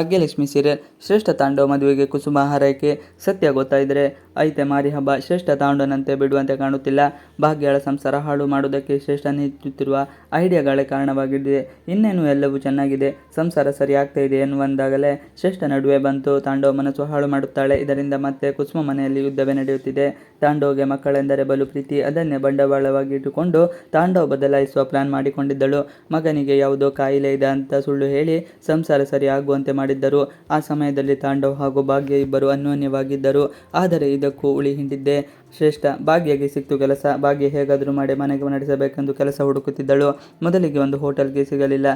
ಭಾಗ್ಯಲಕ್ಷ್ಮಿ ಸೀರೆ ಶ್ರೇಷ್ಠ ತಾಂಡವ ಮದುವೆಗೆ ಕುಸುಮ ಹಾರೈಕೆ ಸತ್ಯ ಗೊತ್ತಾಯಿದರೆ ಐತೆ ಮಾರಿ ಹಬ್ಬ. ಶ್ರೇಷ್ಠ ತಾಂಡವನಂತೆ ಬಿಡುವಂತೆ ಕಾಣುತ್ತಿಲ್ಲ. ಭಾಗ್ಯಗಳ ಸಂಸಾರ ಹಾಳು ಮಾಡುವುದಕ್ಕೆ ಶ್ರೇಷ್ಠ ನೀಡುತ್ತಿರುವ ಐಡಿಯಾಗಳೇ ಕಾರಣವಾಗಿದೆ ಇನ್ನೇನು ಎಲ್ಲವೂ ಚೆನ್ನಾಗಿದೆ. ಸಂಸಾರ ಸರಿ ಆಗ್ತಾ ಇದೆ ಎನ್ನುವಂದಾಗಲೇ ಶ್ರೇಷ್ಠ ನಡುವೆ ಬಂತು. ತಾಂಡವ ಮನಸ್ಸು ಹಾಳು ಮಾಡುತ್ತಾಳೆ. ಇದರಿಂದ ಮತ್ತೆ ಕುಸುಮ ಮನೆಯಲ್ಲಿ ಯುದ್ಧವೇ ನಡೆಯುತ್ತಿದೆ. ತಾಂಡವಗೆ ಮಕ್ಕಳೆಂದರೆ ಬಲು ಪ್ರೀತಿ. ಅದನ್ನೇ ಬಂಡವಾಳವಾಗಿ ಇಟ್ಟುಕೊಂಡು ತಾಂಡವ ಬದಲಾಯಿಸುವ ಪ್ಲಾನ್ ಮಾಡಿಕೊಂಡಿದ್ದಳು. ಮಗನಿಗೆ ಯಾವುದೋ ಕಾಯಿಲೆ ಇದೆ ಅಂತ ಸುಳ್ಳು ಹೇಳಿ ಸಂಸಾರ ಸರಿ ಆಗುವಂತೆ ಮಾಡಿದ್ದರು. ಆ ಸಮಯದಲ್ಲಿ ತಾಂಡವ್ ಹಾಗೂ ಭಾಗ್ಯ ಇಬ್ಬರು ಅನ್ಯೋನ್ಯವಾಗಿದ್ದರು. ಆದರೆ ಇದಕ್ಕೂ ಉಳಿ ಹಿಂಡಿದ್ದೆ ಶ್ರೇಷ್ಠ ಭಾಗ್ಯಗೆ ಸಿಕ್ತು ಕೆಲಸ. ಭಾಗ್ಯ ಹೇಗಾದರೂ ಮಾಡಿ ಮನೆಗೆ ನಡೆಸಬೇಕೆಂದು ಕೆಲಸ ಹುಡುಕುತ್ತಿದ್ದಳು. ಮೊದಲಿಗೆ ಒಂದು ಹೋಟೆಲ್ಗೆ ಸಿಗಲಿಲ್ಲ.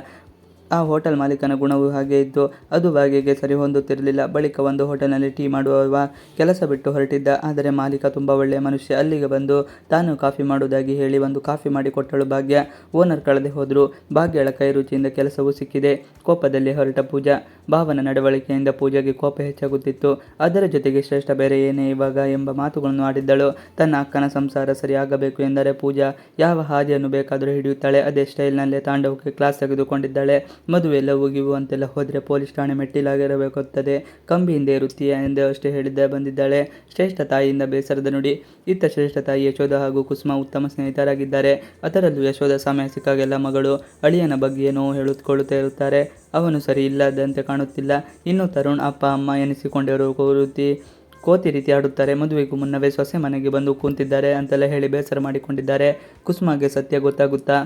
ಆ ಹೋಟೆಲ್ ಮಾಲೀಕನ ಗುಣವೂ ಹಾಗೆ ಇತ್ತು ಅದು ಬಾಗಿಗೆ ಸರಿ ಹೊಂದುತ್ತಿರಲಿಲ್ಲ. ಬಳಿಕ ಒಂದು ಹೋಟೆಲ್ನಲ್ಲಿ ಟೀ ಮಾಡುವವ ಕೆಲಸ ಬಿಟ್ಟು ಹೊರಟಿದ್ದ. ಆದರೆ ಮಾಲೀಕ ತುಂಬ ಒಳ್ಳೆಯ ಮನುಷ್ಯ. ಅಲ್ಲಿಗೆ ಬಂದು ತಾನು ಕಾಫಿ ಮಾಡುವುದಾಗಿ ಹೇಳಿ ಒಂದು ಕಾಫಿ ಮಾಡಿ ಕೊಟ್ಟಳು ಭಾಗ್ಯ. ಓನರ್ ಕಳೆದೆ ಹೋದರು. ಭಾಗ್ಯಳ ಕೈ ರುಚಿಯಿಂದ ಕೆಲಸವೂ ಸಿಕ್ಕಿದೆ. ಕೋಪದಲ್ಲಿ ಹೊರಟ ಪೂಜಾ. ಭಾವನ ನಡವಳಿಕೆಯಿಂದ ಪೂಜೆಗೆ ಕೋಪ ಹೆಚ್ಚಾಗುತ್ತಿತ್ತು. ಅದರ ಜೊತೆಗೆ ಶ್ರೇಷ್ಠ ಬೇರೆ ಏನೇ ಇವಾಗ ಎಂಬ ಮಾತುಗಳನ್ನು ಆಡಿದ್ದಳು. ತನ್ನ ಅಕ್ಕನ ಸಂಸಾರ ಸರಿಯಾಗಬೇಕು ಎಂದರೆ ಪೂಜಾ ಯಾವ ಹಾದಿಯನ್ನು ಬೇಕಾದರೂ ಹಿಡಿಯುತ್ತಾಳೆ. ಅದೇ ಸ್ಟೈಲ್ನಲ್ಲೇ ತಾಂಡವಕ್ಕೆ ಕ್ಲಾಸ್ ತೆಗೆದುಕೊಂಡಿದ್ದಾಳೆ. ಮದುವೆ ಎಲ್ಲ ಗಿವು ಅಂತೆಲ್ಲ ಹೋದರೆ ಪೊಲೀಸ್ ಠಾಣೆ ಮೆಟ್ಟಿಲಾಗಿರಬೇಕಾಗುತ್ತದೆ ಕಂಬಿಯಿಂದ ಇರುತ್ತೀಯ ಎಂದು ಅಷ್ಟೇ ಹೇಳಿದ್ದೆ ಬಂದಿದ್ದಾಳೆ. ಶ್ರೇಷ್ಠ ತಾಯಿಯಿಂದ ಬೇಸರದ ನುಡಿ. ಇತ್ತ ಶ್ರೇಷ್ಠ ತಾಯಿ ಯಶೋಧ ಹಾಗೂ ಕುಸುಮ ಉತ್ತಮ ಸ್ನೇಹಿತರಾಗಿದ್ದಾರೆ. ಅದರಲ್ಲೂ ಯಶೋಧ ಸಮಯ ಸಿಕ್ಕಾಗೆಲ್ಲ ಮಗಳು. ಅಳಿಯನ ಬಗ್ಗೆ ಏನೋ ಹೇಳುತ್ಕೊಳ್ಳುತ್ತಾ ಇರುತ್ತಾರೆ. ಅವನು ಸರಿ ಇಲ್ಲದಂತೆ ಕಾಣುತ್ತಿಲ್ಲ. ಇನ್ನು ತರುಣ್ ಅಪ್ಪ, ಅಮ್ಮ ಎನಿಸಿಕೊಂಡಿರುವ ಕೋರುತಿ ಕೋತಿ ರೀತಿ ಆಡುತ್ತಾರೆ. ಮದುವೆಗೂ ಮುನ್ನವೇ ಸೊಸೆ ಮನೆಗೆ ಬಂದು ಕೂತಿದ್ದಾರೆ ಅಂತೆಲ್ಲ ಹೇಳಿ ಬೇಸರ ಮಾಡಿಕೊಂಡಿದ್ದಾರೆ. ಕುಸುಮಾಗೆ ಸತ್ಯ ಗೊತ್ತಾಗುತ್ತಾ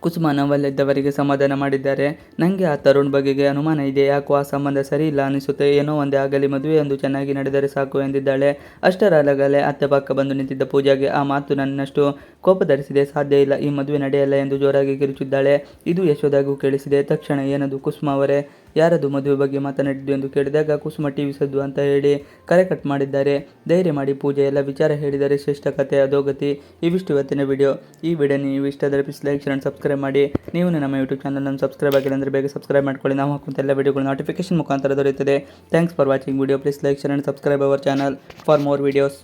ಕುಸುಮ ನೋವಲ್ಲಿದ್ದವರಿಗೆ ಸಮಾಧಾನ ಮಾಡಿದ್ದಾರೆ. ನನಗೆ ಆ ತರುಣ್ ಬಗೆಗೆ ಅನುಮಾನ ಇದೆ. ಯಾಕೋ ಆ ಸಂಬಂಧ ಸರಿ ಇಲ್ಲ ಅನಿಸುತ್ತೆ. ಏನೋ ಒಂದೇ ಆಗಲಿ ಮದುವೆಯೊಂದು ಚೆನ್ನಾಗಿ ನಡೆದರೆ ಸಾಕು ಎಂದಿದ್ದಾಳೆ. ಅಷ್ಟರಲ್ಲಗಲೇ ಅತ್ತೆ ಪಕ್ಕ ಬಂದು ನಿಂತಿದ್ದ ಪೂಜಾಗೆ ಆ ಮಾತು ನನ್ನಷ್ಟು ಕೋಪ ಧರಿಸಿದೆ ಸಾಧ್ಯ ಇಲ್ಲ. ಈ ಮದುವೆ ನಡೆಯಲ್ಲ ಎಂದು ಜೋರಾಗಿ ಕಿರುಚಿದ್ದಾಳೆ. ಇದು ಯಶೋದಾಗೂ ಕೇಳಿಸಿದೆ. ತಕ್ಷಣ ಏನದು ಕುಸುಮ ಅವರೇ? ಯಾರದು ಮದುವೆ ಬಗ್ಗೆ ಮಾತನಾಡಿದ್ದು ಎಂದು ಕೇಳಿದಾಗ ಕುಸುಮ ಟಿವಿ ಸದ್ದು ಅಂತ ಹೇಳಿ ಕರೆ ಕಟ್ ಮಾಡಿದ್ದಾರೆ. ಧೈರ್ಯ ಮಾಡಿ ಪೂಜೆ, ಎಲ್ಲ ವಿಚಾರ ಹೇಳಿದರೆ ಶ್ರೇಷ್ಠ ಕಥೆ ಅಧೋಗತಿ, ಇವಿಷ್ಟು ಇವತ್ತಿನ ವಿಡಿಯೋ. ಈ ವಿಡಿಯೋ ನೀವು ಇಷ್ಟದ ಪ್ಲೀಸ್ ಲೈಕ್ ಶೇರ್ ಸಬ್ಸ್ಕ್ರೈಬ್ ಮಾಡಿ. ನೀವು ನಮ್ಮ ಯೂಟ್ಯೂಬ್ ಚಾನಲನ್ನು ಸಬ್ಸ್ಕ್ರೈಬ್ ಆಗಿಲ್ಲ ಅಂದರೆ ಬೇಗ ಸಬ್ಸ್ಕ್ರೈಬ್ ಮಾಡ್ಕೊಳ್ಳಿ. ನಾವು ಹಾಕುವಂಥ ಎಲ್ಲ ವಿಡಿಯೋಗಳು ನೋಟಿಫಿಕೇಶನ್ ಮುಖಾಂತರ ದೊರೆಯುತ್ತದೆ. Thanks for watching video please like share and subscribe our channel for more videos